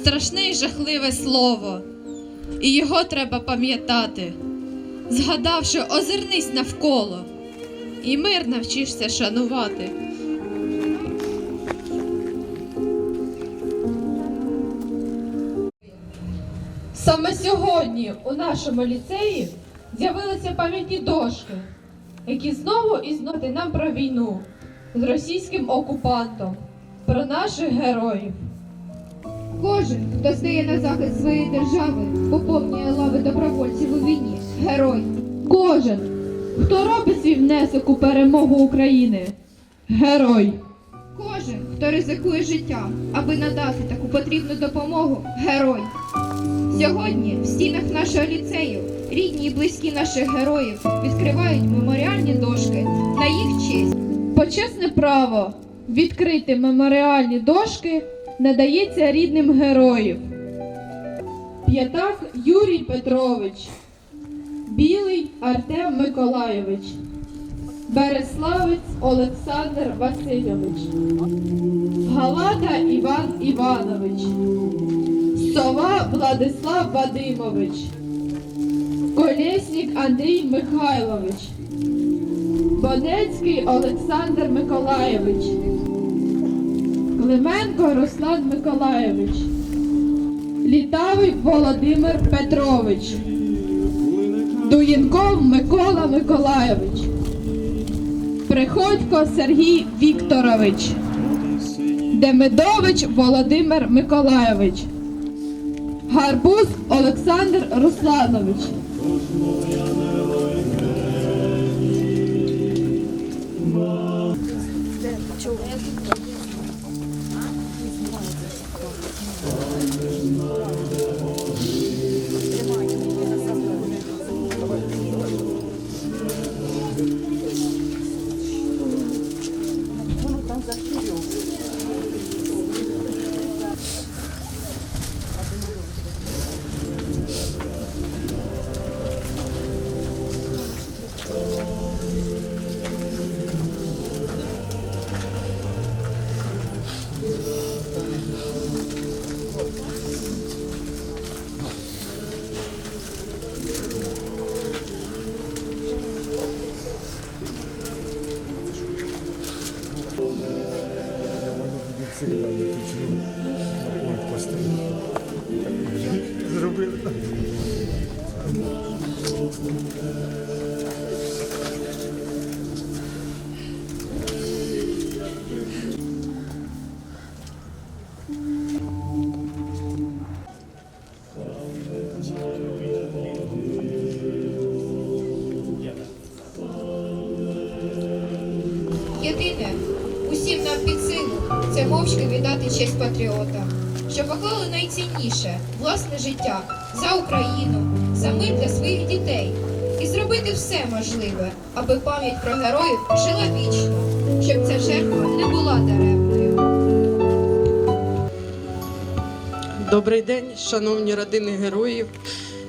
Страшне і жахливе слово, і його треба пам'ятати. Згадавши, озирнись навколо, і мир навчишся шанувати. Саме сьогодні у нашому ліцеї з'явилися пам'ятні дошки, які знову і знову нам про війну з російським окупантом, про наших героїв. Кожен, хто стає на захист своєї держави, поповнює лави добровольців у війні. Герой. Кожен, хто робить свій внесок у перемогу України. Герой. Кожен, хто ризикує життя, аби надати таку потрібну допомогу. Герой. Сьогодні в стінах нашого ліцею рідні і близькі наших героїв відкривають меморіальні дошки на їх честь. Почесне право відкрити меморіальні дошки надається рідним героїв. П'ятак Юрій Петрович, Білий Артем Миколайович, Береславець Олександр Васильович, Галата Іван Іванович, Сова Владислав Вадимович, Колєснік Андрій Михайлович. Бонецький Олександр Миколайович, Клименко Руслан Миколайович, Літавий Володимир Петрович, Дуєнков Микола Миколайович, Приходько Сергій Вікторович, Демидович Володимир Миколайович, Гарбуз Олександр Русланович. Зробили. Єдине, це мовчки віддати честь патріота, що поклали найцінніше власне життя за Україну, за мир для своїх дітей і зробити все можливе, аби пам'ять про героїв жила вічно, щоб ця жертва не була даремною. Добрий день, шановні родини героїв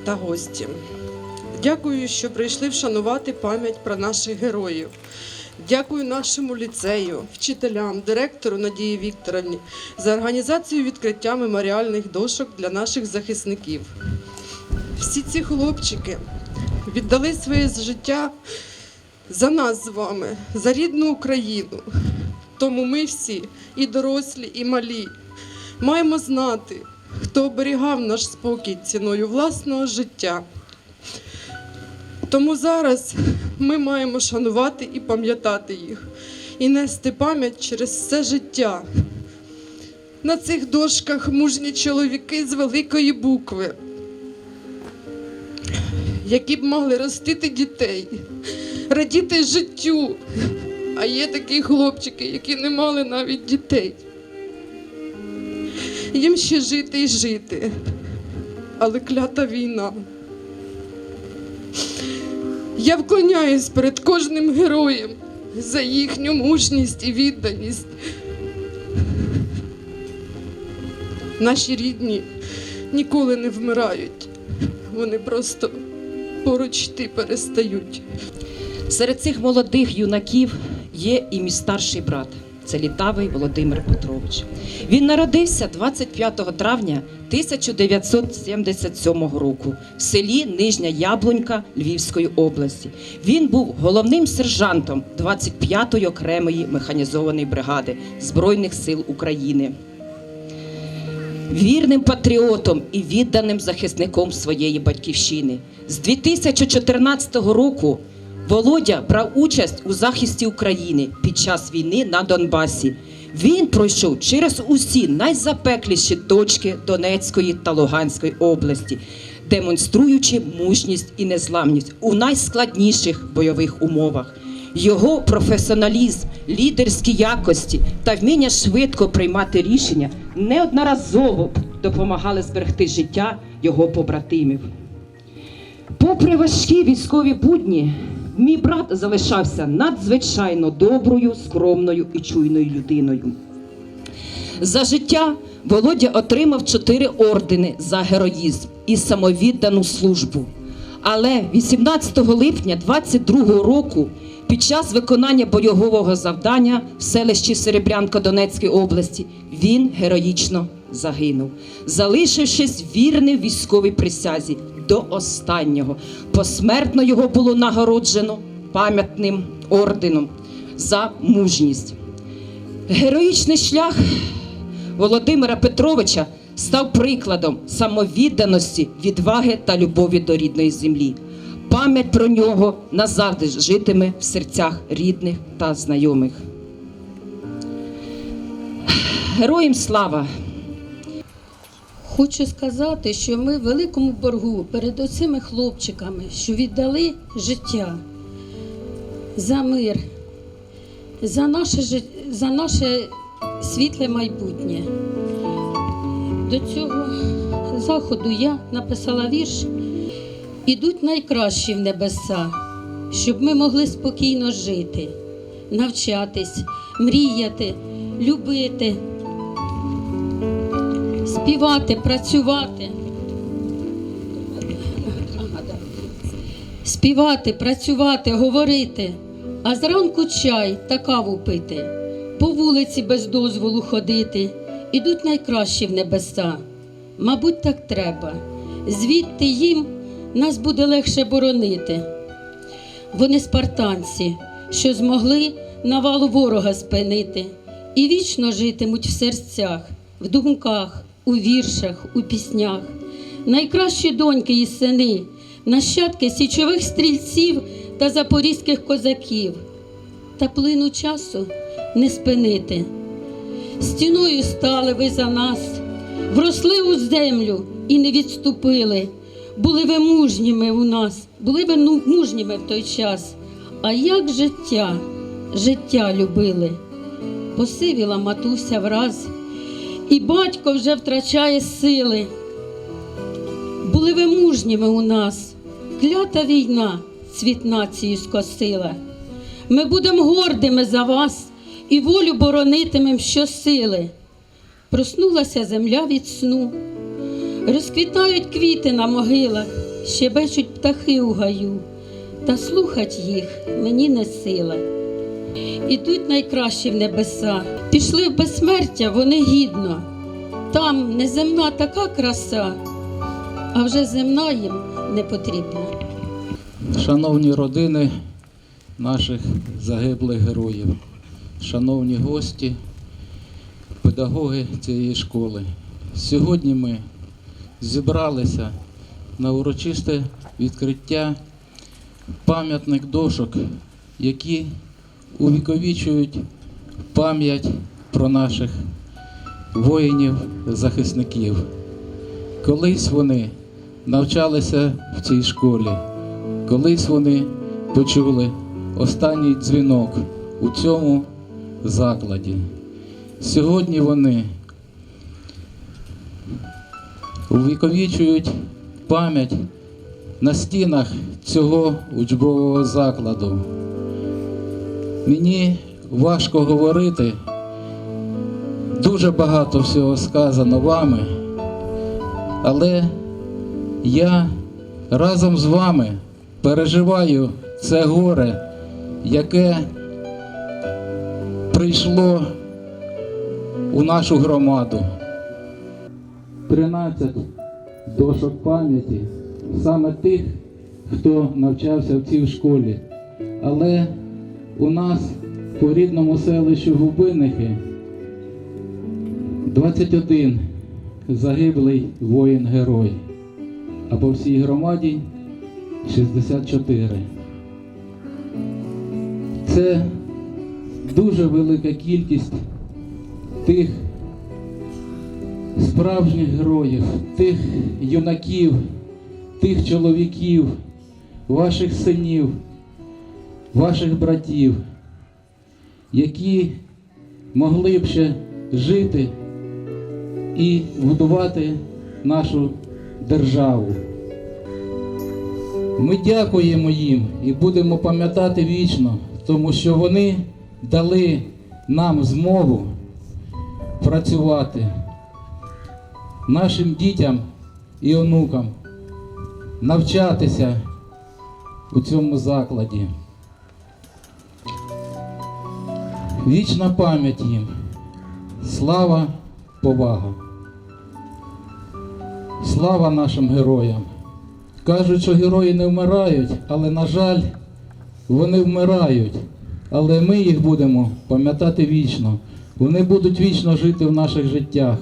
та гості. Дякую, що прийшли вшанувати пам'ять про наших героїв. Дякую нашому ліцею, вчителям, директору Надії Вікторовні за організацію відкриття меморіальних дошок для наших захисників. Всі ці хлопчики віддали своє життя за нас з вами, за рідну Україну. Тому ми всі, і дорослі, і малі, маємо знати, хто оберігав наш спокій ціною власного життя. Тому зараз ми маємо шанувати і пам'ятати їх, і нести пам'ять через все життя. На цих дошках мужні чоловіки з великої букви, які б могли ростити дітей, радіти життю. А є такі хлопчики, які не мали навіть дітей. Їм ще жити і жити, але клята війна. Я вклоняюсь перед кожним героєм за їхню мужність і відданість. Наші рідні ніколи не вмирають, вони просто поруч йти перестають. Серед цих молодих юнаків є і мій старший брат. Це літавий Володимир Петрович. Він народився 25 травня 1977 року в селі Нижня Яблунька Львівської області. Він був головним сержантом 25-ї окремої механізованої бригади Збройних сил України. Вірним патріотом і відданим захисником своєї батьківщини. З 2014 року Володя брав участь у захисті України під час війни на Донбасі. Він пройшов через усі найзапекліші точки Донецької та Луганської області, демонструючи мужність і незламність у найскладніших бойових умовах. Його професіоналізм, лідерські якості та вміння швидко приймати рішення неодноразово допомагали зберегти життя його побратимів. Попри важкі військові будні, мій брат залишався надзвичайно доброю, скромною і чуйною людиною. За життя Володя отримав чотири ордени за героїзм і самовіддану службу. Але 18 липня 22 року, під час виконання бойового завдання в селищі Серебрянка Донецької області, він героїчно загинув, залишившись вірним військовій присязі до останнього. Посмертно його було нагороджено пам'ятним орденом за мужність. Героїчний шлях Володимира Петровича став прикладом самовідданості, відваги та любові до рідної землі. Пам'ять про нього назавжди житиме в серцях рідних та знайомих. Героям слава! Хочу сказати, що ми в великому боргу перед оцими хлопчиками, що віддали життя за мир, за наше, за наше світле майбутнє. До цього заходу я написала вірш Ідуть найкращі в небеса, щоб ми могли спокійно жити, навчатись, мріяти, любити співати, працювати. Співати, працювати, говорити, а зранку чай та каву пити, по вулиці без дозволу ходити, ідуть найкращі в небеса. Мабуть, так треба. Звідти їм нас буде легше боронити. Вони спартанці, що змогли навалу ворога спинити, і вічно житимуть в серцях, в думках, у віршах, у піснях. Найкращі доньки і сини, нащадки січових стрільців та запорізьких козаків. Та плину часу не спинити. Стіною стали ви за нас, вросли у землю і не відступили. Були ви мужніми у нас, були ви ну- мужніми в той час. А як життя, життя любили, посивіла матуся враз, і батько вже втрачає сили. Були ви мужніми у нас, клята війна цвіт нації скосила. Ми будемо гордими за вас і волю боронитимем щосили. Проснулася земля від сну, розквітають квіти на могилах, щебечуть птахи у гаю, та слухать їх мені не сила. Ідуть найкращі в небеса, пішли в безсмертя вони гідно. Там неземна така краса, а вже земна їм не потрібна. Шановні родини наших загиблих героїв, шановні гості, педагоги цієї школи. Сьогодні ми зібралися на урочисте відкриття пам'ятних дошок, які увіковічують пам'ять про наших воїнів-захисників. Колись вони навчалися в цій школі, колись вони почули останній дзвінок у цьому закладі. Сьогодні вони увіковічують пам'ять на стінах цього учбового закладу. Мені важко говорити, дуже багато всього сказано вами, але я разом з вами переживаю це горе, яке прийшло у нашу громаду. 13 дошок пам'яті саме тих, хто навчався в цій школі. Але у нас по рідному селищу Губинники 21 загиблий воїн-герой, а по всій громаді 64. Це дуже велика кількість тих справжніх героїв, тих юнаків, тих чоловіків, ваших синів, ваших братів, які могли б ще жити і будувати нашу державу. Ми дякуємо їм і будемо пам'ятати вічно, тому що вони дали нам змогу працювати нашим дітям і онукам, навчатися у цьому закладі. Вічна пам'ять їм. Слава, повага. Слава нашим героям. Кажуть, що герої не вмирають, але, на жаль, вони вмирають. Але ми їх будемо пам'ятати вічно. Вони будуть вічно жити в наших життях.